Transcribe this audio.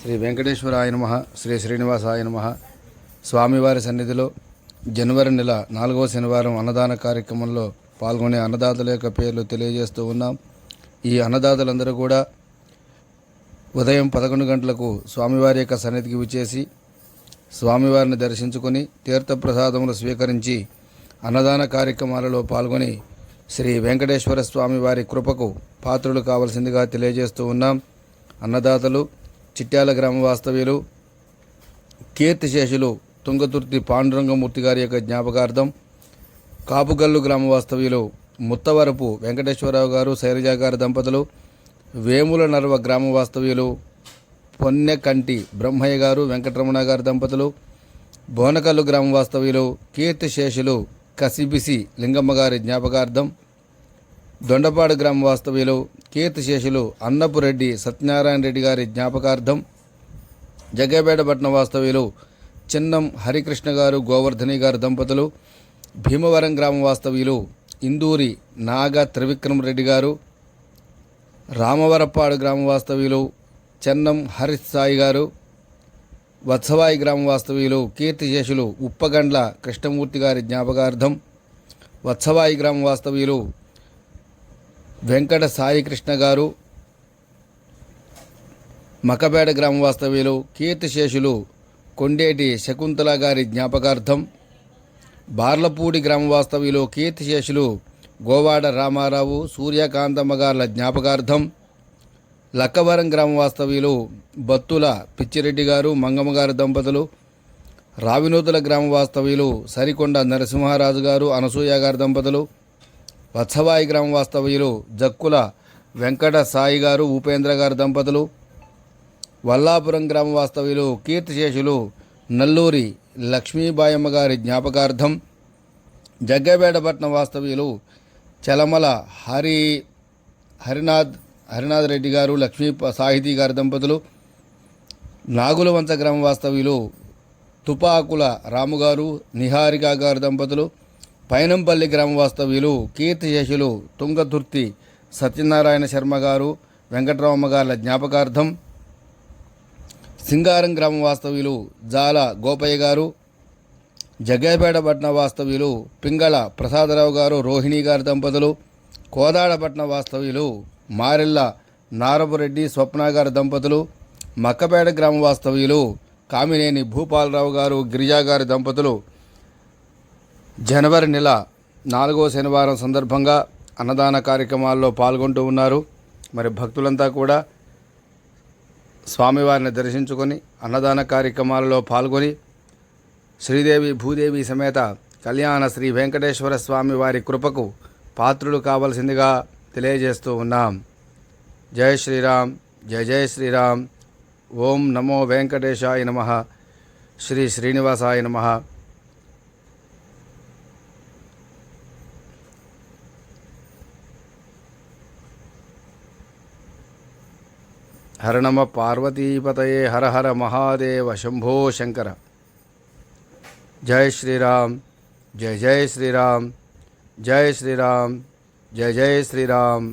శ్రీ వెంకటేశ్వరాయ నమ శ్రీ శ్రీనివాసాయ నమ. స్వామివారి సన్నిధిలో జనవరి నెల నాలుగవ శనివారం అన్నదాన కార్యక్రమంలో పాల్గొనే అన్నదాతల యొక్క పేర్లు తెలియజేస్తూ ఉన్నాం. ఈ అన్నదాతలందరూ కూడా ఉదయం పదకొండు గంటలకు స్వామివారి యొక్క సన్నిధికి విచ్చేసి స్వామివారిని దర్శించుకొని తీర్థప్రసాదములు స్వీకరించి అన్నదాన కార్యక్రమాలలో పాల్గొని శ్రీ వెంకటేశ్వర స్వామి వారి కృపకు పాత్రులు కావలసిందిగా తెలియజేస్తూ ఉన్నాం. అన్నదాతలు చిట్యాల గ్రామ వాస్తవ్యులు కీర్తిశేషులు తుంగతుర్తి పాండురంగమూర్తి గారి యొక్క జ్ఞాపకార్థం కాపుగల్లు గ్రామ వాస్తవ్యులు ముత్తవరపు వెంకటేశ్వరరావు గారు శైలజ గారి దంపతులు వేముల నర్వ గ్రామ వాస్తవ్యులు పొన్నెకంటి బ్రహ్మయ్య గారు వెంకటరమణ గారి దంపతులు బోనకల్లు గ్రామ వాస్తవ్యులు కీర్తిశేషులు కసిబిసి లింగమ్మ గారి జ్ఞాపకార్థం దొండపాడు గ్రామ వాస్తవ్యలో కీర్తిశేషులు అన్నపురెడ్డి సత్యనారాయణ రెడ్డి గారి జ్ఞాపకార్థం జగ్గేపేటపట్నం వాస్తవ్యలో చిన్నం హరికృష్ణ గారు గోవర్ధని గారు దంపతులు భీమవరం గ్రామ వాస్తవ్యులు ఇందూరి నాగ త్రివిక్రమ్ రెడ్డి గారు రామవరప్పాడు గ్రామ వాస్తవ్యులు చెన్నం హరిత్ సాయి గారు వత్సవాయి గ్రామ వాస్తవ్యులు కీర్తిశేషులు ఉప్పగండ్ల కృష్ణమూర్తి గారి జ్ఞాపకార్థం వత్సవాయి గ్రామ వాస్తవ్యులు వెంకట సాయి కృష్ణ గారు మకపేట గ్రామ వాస్తవ్యులు కీర్తిశేషులు కొండేటి శకుంతల గారి జ్ఞాపకార్థం బార్లపూడి గ్రామ వాస్తవ్యులు కీర్తిశేషులు గోవాడ రామారావు సూర్యకాంతమ్మ గార్ల జ్ఞాపకార్థం లక్కవరం గ్రామ వాస్తవ్యులు బత్తుల పిచ్చిరెడ్డి గారు మంగమ్మ గారి దంపతులు రావినూతుల గ్రామ వాస్తవ్యులు సరికొండ నరసింహారాజు గారు అనసూయ గారి దంపతులు వత్సవాయి గ్రామ వాస్తవ్యులు జక్కుల వెంకట సాయి గారు ఉపేంద్ర గారి దంపతులు వల్లాపురం గ్రామ వాస్తవ్యులు కీర్తిశేషులు నల్లూరి లక్ష్మీబాయమ్మ గారి జ్ఞాపకార్థం జగ్గపేటపట్నం వాస్తవ్యులు చలమల హరి హరినాథ్ హరినాథ్ రెడ్డి గారు లక్ష్మీ సాహితీ గారి దంపతులు నాగులవంచ గ్రామ వాస్తవ్యులు తుపాకుల రాముగారు నిహారిక గారి దంపతులు పైనంపల్లి గ్రామ వాస్తవ్యులు కీర్తిశేషులు తుంగతుర్తి సత్యనారాయణ శర్మ గారు వెంకటరామమ్మ గారుల జ్ఞాపకార్థం సింగారం గ్రామ వాస్తవ్యులు జాల గోపయ్య గారు జగ్గైపేటపట్న వాస్తవ్యులు పింగళ ప్రసాదరావు గారు రోహిణి గారి దంపతులు కోదాడపట్న వాస్తవ్యులు మారెల్ల నారపురెడ్డి స్వప్న గారి దంపతులు మక్కపేట గ్రామ వాస్తవ్యులు కామినేని భూపాలరావు గారు గిరిజా గారి దంపతులు. జనవరి నెల నాలుగో శనివారం సందర్భంగా అన్నదాన కార్యక్రమాల్లో పాల్గొంటూ ఉన్నారు. మరి భక్తులంతా కూడా స్వామివారిని దర్శించుకొని అన్నదాన కార్యక్రమాలలో పాల్గొని శ్రీదేవి భూదేవి సమేత కళ్యాణ శ్రీ వెంకటేశ్వర స్వామి వారి కృపకు పాత్రులు కావలసిందిగా తెలియజేస్తూ ఉన్నాం జై శ్రీరామ్ జయ జయ శ్రీరామ్ ఓం నమో వెంకటేశాయ నమ శ్రీ శ్రీనివాసాయ నమ హర నమ పార్వతీపతయే హర హర మహాదేవ శంభో శంకర జై శ్రీరామ్ జయ జయ శ్రీరామ్ జై శ్రీరామ్ जय जय श्री राम